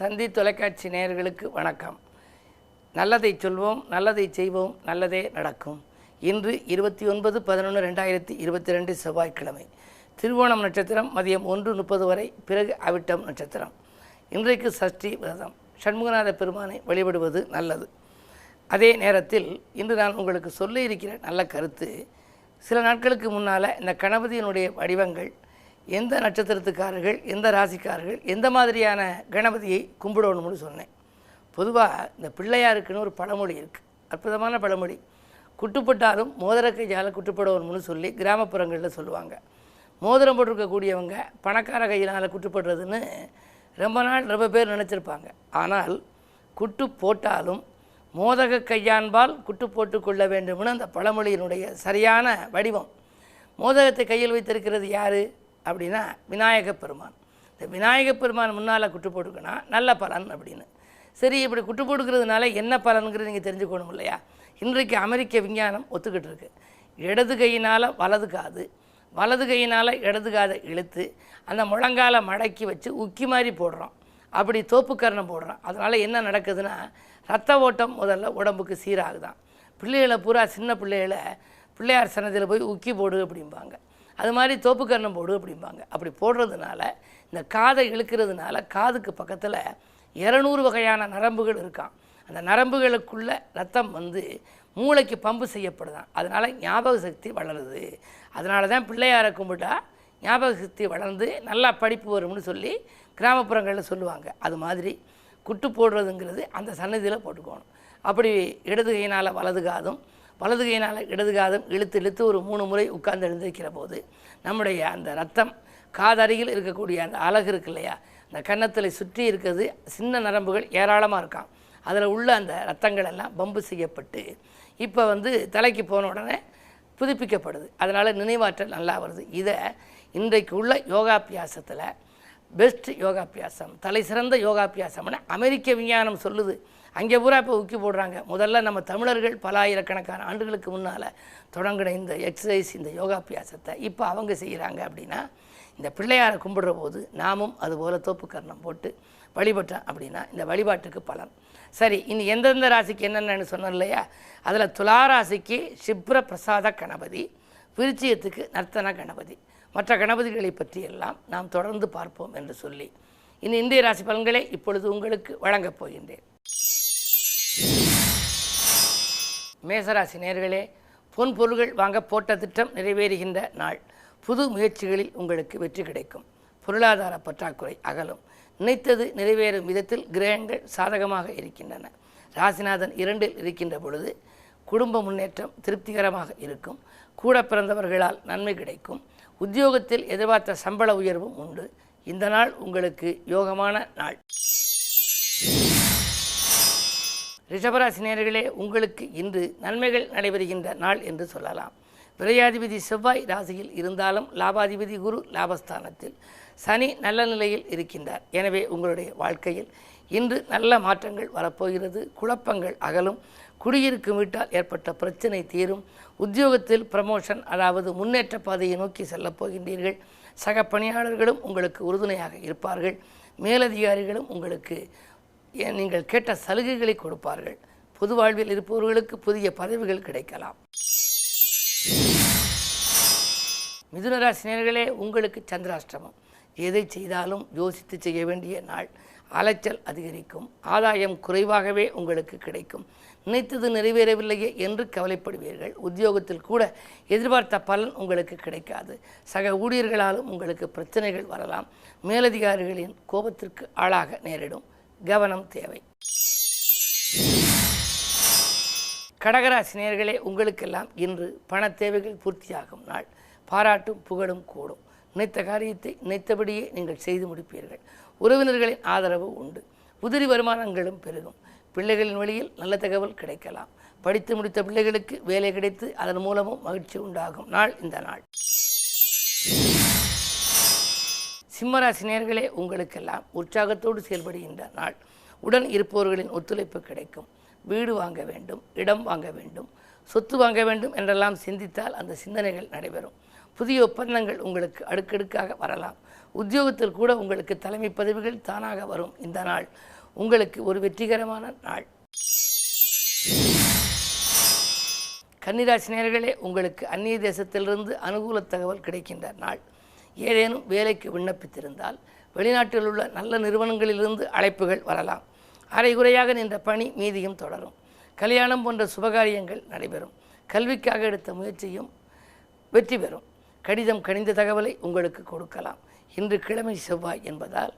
தந்தி தொலைக்காட்சி நேயர்களுக்கு வணக்கம். நல்லதை சொல்வோம் நல்லதை செய்வோம் நல்லதே நடக்கும். இன்று இருபத்தி ஒன்பது பதினொன்று ரெண்டாயிரத்தி இருபத்தி ரெண்டு செவ்வாய்க்கிழமை. திருவோணம் நட்சத்திரம் மதியம் ஒன்று முப்பது வரை பிறகு அவிட்டம் நட்சத்திரம். இன்றைக்கு சஷ்டி விரதம். சண்முகநாத பெருமானை வழிபடுவது நல்லது. அதே நேரத்தில் இன்று நான் உங்களுக்கு சொல்ல இருக்கிற நல்ல கருத்து சில நாட்களுக்கு முன்னால் இந்த கணபதியினுடைய வடிவங்கள் எந்த நட்சத்திரத்துக்காரர்கள் எந்த ராசிக்காரர்கள் எந்த மாதிரியான கணபதியை கும்பிடணும்னு சொன்னேன். பொதுவாக இந்த பிள்ளையாருக்குன்னு ஒரு பழமொழி இருக்குது அற்புதமான பழமொழி. குட்டுப்பட்டாலும் மோதிர கையால் குட்டுப்படணும்னு சொல்லி கிராமப்புறங்களில் சொல்லுவாங்க. மோதிரம் போட்டிருக்கக்கூடியவங்க பணக்கார கையினால் குட்டுப்படுறதுன்னு ரொம்ப நாள் ரொம்ப பேர் நினச்சிருப்பாங்க. ஆனால் குட்டு போட்டாலும் மோதக கையான்பால் குட்டு போட்டு கொள்ள வேண்டும்னு அந்த பழமொழியினுடைய சரியான வடிவம். மோதகத்தை கையில் வைத்திருக்கிறது யார்? அப்படின்னா விநாயக பெருமான். இந்த விநாயக பெருமான் முன்னால் குட்டு போட்டுக்கனா நல்ல பலன் அப்படின்னு. சரி இப்படி குட்டு போட்டுக்கிறதுனால என்ன பலனுங்கிறது நீங்கள் தெரிஞ்சுக்கணும் இல்லையா? இன்றைக்கு அமெரிக்க விஞ்ஞானம் ஒத்துக்கிட்டு இருக்கு. இடது கையினால் வலது காது வலது கையினால் இடது காதை இழுத்து அந்த முழங்கால மடக்கி வச்சு உக்கி மாதிரி போடுறோம். அப்படி தோப்புக்கரணம் போடுறோம். அதனால் என்ன நடக்குதுன்னா ரத்த ஓட்டம் முதல்ல உடம்புக்கு சீராகுதான். பிள்ளைகளை பூரா சின்ன பிள்ளைகளை பிள்ளையார் சன்னதியில் போய் உக்கி போடு அப்படிம்பாங்க. அது மாதிரி தோப்புக்கரணம் போடு அப்படிம்பாங்க. அப்படி போடுறதுனால இந்த காதை இழுக்கிறதுனால காதுக்கு பக்கத்தில் இரநூறு வகையான நரம்புகள் இருக்கான் அந்த நரம்புகளுக்குள்ள ரத்தம் வந்து மூளைக்கு பம்பு செய்யப்படுதான். அதனால் ஞாபக சக்தி வளருது. அதனால தான் பிள்ளையாரை கும்பிட்டா ஞாபக சக்தி வளர்ந்து நல்லா படிப்பு வரும்னு சொல்லி கிராமப்புறங்களில் சொல்லுவாங்க. அது மாதிரி குட்டு போடுறதுங்கிறது அந்த சன்னதியில் போட்டுக்கணும். அப்படி இடது கையினால் வலது காதும் வலது கையினால் இடது காதம் இழுத்து இழுத்து ஒரு மூணு முறை உட்கார்ந்து எழுந்திருக்கிற போது நம்முடைய அந்த ரத்தம் காதருகில் இருக்கக்கூடிய அந்த அழகு இருக்கு இல்லையா? அந்த கன்னத்தில் சுற்றி இருக்கிறது சின்ன நரம்புகள் ஏராளமாக இருக்கான் அதில் உள்ள அந்த ரத்தங்கள் எல்லாம் பம்பு செய்யப்பட்டு இப்போ வந்து தலைக்கு போன உடனே புதுப்பிக்கப்படுது. அதனால் நினைவாற்றல் நல்லா வருது. இதை இன்றைக்கு உள்ள யோகாபியாசத்தில் பெஸ்ட் யோகாபியாசம் தலை சிறந்த யோகாபியாசம்னு அமெரிக்க விஞ்ஞானம் சொல்லுது. அங்கே பூரா இப்போ உக்கி போடுறாங்க. முதல்ல நம்ம தமிழர்கள் பல ஆயிரக்கணக்கான ஆண்டுகளுக்கு முன்னால் தொடங்கின இந்த எக்ஸசைஸ் இந்த யோகாபியாசத்தை இப்போ அவங்க செய்கிறாங்க அப்படின்னா இந்த பிள்ளையாரை கும்பிடுற போது நாமும் அதுபோல் தோப்பு கர்ணம் போட்டு வழிபட்டோம் அப்படின்னா இந்த வழிபாட்டுக்கு பலன். சரி இனி எந்தெந்த ராசிக்கு என்னென்னு சொன்னோம் இல்லையா? அதில் துலா ராசிக்கு சிப்ர பிரசாத கணபதி விருச்சியத்துக்கு நர்த்தன கணபதி. மற்ற கணபதிகளை பற்றியெல்லாம் நாம் தொடர்ந்து பார்ப்போம் என்று சொல்லி இனி இந்திய ராசி பலன்களை இப்பொழுது உங்களுக்கு வழங்கப் போகின்றேன். மேசராசி நேர்களே பொன் பொருள்கள் வாங்க போட்ட திட்டம் நிறைவேறுகின்ற நாள். புது முயற்சிகளில் உங்களுக்கு வெற்றி கிடைக்கும். பொருளாதார பற்றாக்குறை அகலும். நினைத்தது நிறைவேறும் விதத்தில் கிரகங்கள் சாதகமாக இருக்கின்றன. ராசிநாதன் இரண்டில் இருக்கின்ற பொழுது குடும்ப முன்னேற்றம் திருப்திகரமாக இருக்கும். கூட பிறந்தவர்களால் நன்மை கிடைக்கும். உத்தியோகத்தில் எதிர்பார்த்த சம்பள உயர்வும் உண்டு. இந்த நாள் உங்களுக்கு யோகமான நாள். ரிஷபராசி நேர்களே உங்களுக்கு இன்று நன்மைகள் நடைபெறுகின்ற நாள் என்று சொல்லலாம். விரையாதிபதி செவ்வாய் ராசியில் இருந்தாலும் லாபாதிபதி குரு லாபஸ்தானத்தில் சனி நல்ல நிலையில் இருக்கின்றார். எனவே உங்களுடைய வாழ்க்கையில் இன்று நல்ல மாற்றங்கள் வரப்போகிறது குழப்பங்கள் அகலும். குடியிருக்கும் வீட்டால் ஏற்பட்ட பிரச்சனை தீரும். உத்தியோகத்தில் ப்ரமோஷன் அதாவது முன்னேற்ற பாதையை நோக்கி செல்லப் போகின்றீர்கள். சக பணியாளர்களும் உங்களுக்கு உறுதுணையாக இருப்பார்கள். மேலதிகாரிகளும் உங்களுக்கு ஏன் நீங்கள் கேட்ட சலுகைகளை கொடுப்பார்கள். பொது வாழ்வில் இருப்பவர்களுக்கு புதிய பதவிகள் கிடைக்கலாம். மிதுனராசினியர்களே உங்களுக்கு சந்திராஷ்டிரமம் எதை செய்தாலும் யோசித்து செய்ய வேண்டிய நாள். அலைச்சல் அதிகரிக்கும். ஆதாயம் குறைவாகவே உங்களுக்கு கிடைக்கும். நினைத்தது நிறைவேறவில்லையே என்று கவலைப்படுவீர்கள். உத்தியோகத்தில் கூட எதிர்பார்த்த பலன் உங்களுக்கு கிடைக்காது. சக ஊழியர்களாலும் உங்களுக்கு பிரச்சனைகள் வரலாம். மேலதிகாரிகளின் கோபத்திற்கு ஆளாக நேரிடும். கவனம் தேவை. கடகராசினியர்களே உங்களுக்கெல்லாம் இன்று பண தேவைகள் பூர்த்தியாகும் நாள். பாராட்டும் புகழும் கூடும். நினைத்த காரியத்தை நினைத்தபடியே நீங்கள் செய்து முடிப்பீர்கள். உறவினர்களின் ஆதரவு உண்டு. உதிரி வருமானங்களும் பெருகும். பிள்ளைகளின் வழியில் நல்ல தகவல் கிடைக்கலாம். படித்து முடித்த பிள்ளைகளுக்கு வேலை கிடைத்து அதன் மூலமும் மகிழ்ச்சி உண்டாகும். நாள் இந்த நாள். சிம்மராசி நேர்களே உங்களுக்கெல்லாம் உற்சாகத்தோடு செயல்படுகின்ற நாள். உடன் இருப்பவர்களின் ஒத்துழைப்பு கிடைக்கும். வீடு வாங்க வேண்டும் இடம் வாங்க வேண்டும். சொத்து வாங்க வேண்டும் என்றெல்லாம் சிந்தித்தால் அந்த சிந்தனைகள் நடைபெறும். புதிய ஒப்பந்தங்கள் உங்களுக்கு அடுக்கடுக்காக வரலாம். உத்தியோகத்தில் கூட உங்களுக்கு தலைமை பதவிகள் தானாக வரும் இந்த நாள். உங்களுக்கு ஒரு வெற்றிகரமான நாள். கன்னிராசினியர்களே உங்களுக்கு அந்நிய தேசத்திலிருந்து அனுகூல தகவல் கிடைக்கின்ற நாள். ஏதேனும் வேலைக்கு விண்ணப்பித்திருந்தால் வெளிநாட்டில் உள்ள நல்ல நிறுவனங்களிலிருந்து அழைப்புகள் வரலாம். அரைகுறையாக நின்ற பணி மீதியும் தொடரும். கல்யாணம் போன்ற சுபகாரியங்கள் நடைபெறும். கல்விக்காக எடுத்த முயற்சியும் வெற்றி பெறும். கடிதம் கணிந்த தகவலை உங்களுக்கு கொடுக்கலாம். இன்று கிழமை செவ்வாய் என்பதால்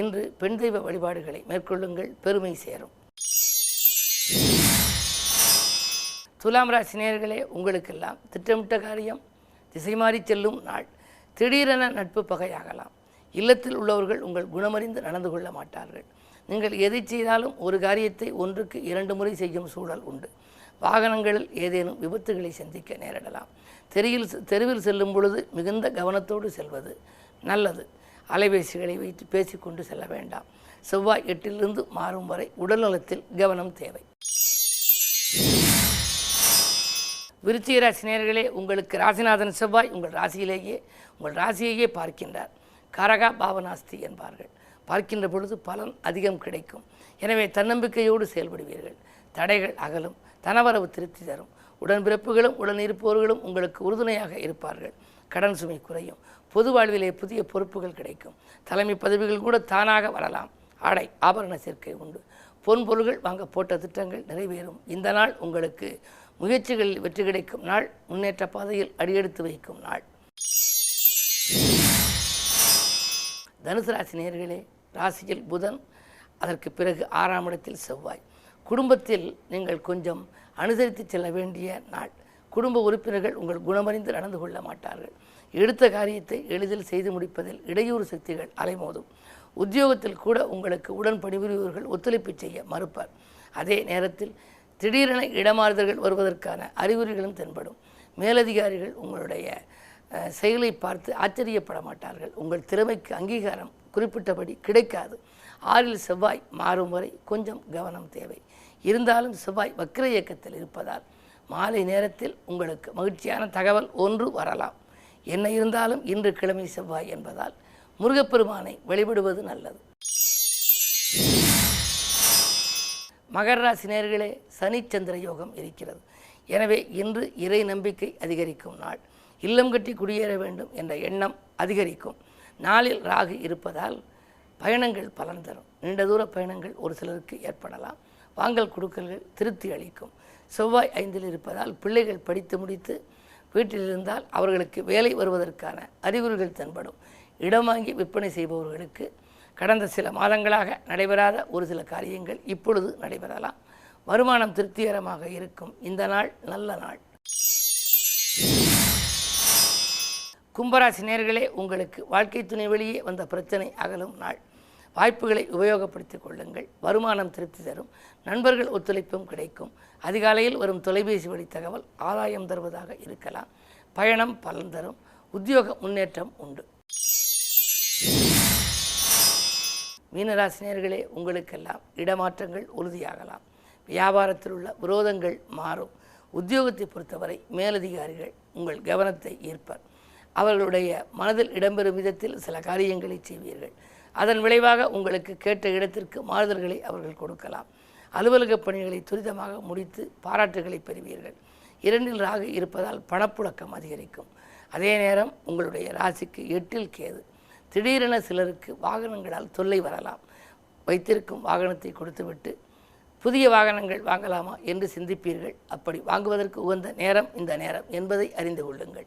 இன்று பெண் தெய்வ வழிபாடுகளை மேற்கொள்ளுங்கள். பெருமை சேரும். துலாம் ராசி நேர்களே உங்களுக்கெல்லாம் திட்டமிட்ட காரியம் திசை மாறி செல்லும் நாள். திடீரென நட்பு பகையாகலாம். இல்லத்தில் உள்ளவர்கள் உங்கள் குணமறிந்து நடந்து கொள்ள மாட்டார்கள். நீங்கள் எதை செய்தாலும் ஒரு காரியத்தை ஒன்றுக்கு இரண்டு முறை செய்யும் சூழல் உண்டு. வாகனங்களில் ஏதேனும் விபத்துகளை சந்திக்க நேரிடலாம். தெருவில் தெருவில் செல்லும் பொழுது மிகுந்த கவனத்தோடு செல்வது நல்லது. அலைபேசிகளை வைத்து பேசிக்கொண்டு செல்ல வேண்டாம். செவ்வாய் எட்டிலிருந்து மாறும் வரை உடல்நலத்தில் கவனம் தேவை. விருச்சிக ராசினியர்களே உங்களுக்கு ராசிநாதன் செவ்வாய் உங்கள் ராசியிலேயே உங்கள் ராசியையே பார்க்கின்றார். கரகா பாவனாஸ்தி என்பார்கள். பார்க்கின்ற பொழுது பலன் அதிகம் கிடைக்கும். எனவே தன்னம்பிக்கையோடு செயல்படுவீர்கள். தடைகள் அகலும். தனவரவு திருப்தி தரும். உடன்பிறப்புகளும் உடன் இருப்பவர்களும் உங்களுக்கு உறுதுணையாக இருப்பார்கள். கடன் சுமை குறையும். பொது வாழ்விலே புதிய பொறுப்புகள் கிடைக்கும். தலைமை பதவிகள் கூட தானாக வரலாம். ஆடை ஆபரண சேர்க்கை உண்டு. பொன் பொருள்கள் வாங்க போட்ட திட்டங்கள் நிறைவேறும். இந்த நாள் உங்களுக்கு முயற்சிகளில் வெற்றி கிடைக்கும் நாள். முன்னேற்ற பாதையில் அடியெடுத்து வைக்கும் நாள். தனுசு ராசி நேர்களே ராசியில் புதன் அதற்கு பிறகு ஆறாம் இடத்தில் செவ்வாய். குடும்பத்தில் நீங்கள் கொஞ்சம் அனுசரித்து செல்ல வேண்டிய நாள். குடும்ப உறுப்பினர்கள் உங்கள் குணமறிந்து நடந்து கொள்ள மாட்டார்கள். எடுத்த காரியத்தை எளிதில் செய்து முடிப்பதில் இடையூறு சக்திகள் அலைமோதும். உத்தியோகத்தில் கூட உங்களுக்கு உடன் பணிபுரிபவர்கள் ஒத்துழைப்பு செய்ய மறுப்பார். அதே நேரத்தில் திடீரென இடமாறுதல்கள் வருவதற்கான அறிகுறிகளும் தென்படும். மேலதிகாரிகள் உங்களுடைய செயலை பார்த்து ஆச்சரியப்பட மாட்டார்கள். உங்கள் திறமைக்கு அங்கீகாரம் குறிப்பிட்டபடி கிடைக்காது. ஆறில் செவ்வாய் மாறும் வரை கொஞ்சம் கவனம் தேவை. இருந்தாலும் செவ்வாய் வக்ர இயக்கத்தில் இருப்பதால் மாலை நேரத்தில் உங்களுக்கு மகிழ்ச்சியான தகவல் ஒன்று வரலாம். என்ன இருந்தாலும் இன்று கிழமை செவ்வாய் என்பதால் முருகப்பெருமானை வழிபடுவது நல்லது. மகர ராசி நேர்களே சனிச்சந்திர யோகம் இருக்கிறது. எனவே இன்று இறை நம்பிக்கை அதிகரிக்கும் நாள். இல்லம் கட்டி குடியேற வேண்டும் என்ற எண்ணம் அதிகரிக்கும். நாளில் ராகு இருப்பதால் பயணங்கள் பலன் தரும். நீண்ட தூர பயணங்கள் ஒரு சிலருக்கு ஏற்படலாம். வாங்கல் கொடுக்கல்கள் திருப்தி அளிக்கும். செவ்வாய் ஐந்தில் இருப்பதால் பிள்ளைகள் படித்து முடித்து வீட்டில் இருந்தால் அவர்களுக்கு வேலை வருவதற்கான அறிகுறிகள் தென்படும். இடம் வாங்கி விற்பனை செய்பவர்களுக்கு கடந்த சில மாதங்களாக நடைபெறாத ஒரு சில காரியங்கள் இப்பொழுது நடைபெறலாம். வருமானம் திருப்திகரமாக இருக்கும். இந்த நாள் நல்ல நாள். கும்பராசி நேர்களே உங்களுக்கு வாழ்க்கை துணை வெளியே வந்த பிரச்சனை அகலும் நாள். வாய்ப்புகளை உபயோகப்படுத்திக் கொள்ளுங்கள். வருமானம் திருப்தி தரும். நண்பர்கள் ஒத்துழைப்பும் கிடைக்கும். அதிகாலையில் வரும் தொலைபேசி வழி தகவல் ஆதாயம் தருவதாக இருக்கலாம். பயணம் பலன் தரும். உத்தியோக முன்னேற்றம் உண்டு. மீனராசினியர்களே உங்களுக்கெல்லாம் இடமாற்றங்கள் உறுதியாகலாம். வியாபாரத்தில் உள்ள விரோதங்கள் மாறும். உத்தியோகத்தை பொறுத்தவரை மேலதிகாரிகள் உங்கள் கவனத்தை ஈர்ப்பர். அவர்களுடைய மனதில் இடம்பெறும் விதத்தில் சில காரியங்களை செய்வீர்கள். அதன் விளைவாக உங்களுக்கு கேட்ட இடத்திற்கு மாறுதல்களை அவர்கள் கொடுக்கலாம். அலுவலக பணிகளை துரிதமாக முடித்து பாராட்டுகளை பெறுவீர்கள். இரண்டில் ராகு இருப்பதால் பணப்புழக்கம் அதிகரிக்கும். அதே நேரம் உங்களுடைய ராசிக்கு எட்டில் கேது. திடீரென சிலருக்கு வாகனங்களால் தொல்லை வரலாம். வைத்திருக்கும் வாகனத்தை கொடுத்துவிட்டு புதிய வாகனங்கள் வாங்கலாமா? என்று சிந்திப்பீர்கள். அப்படி வாங்குவதற்கு உகந்த நேரம் இந்த நேரம் என்பதை அறிந்து கொள்ளுங்கள்.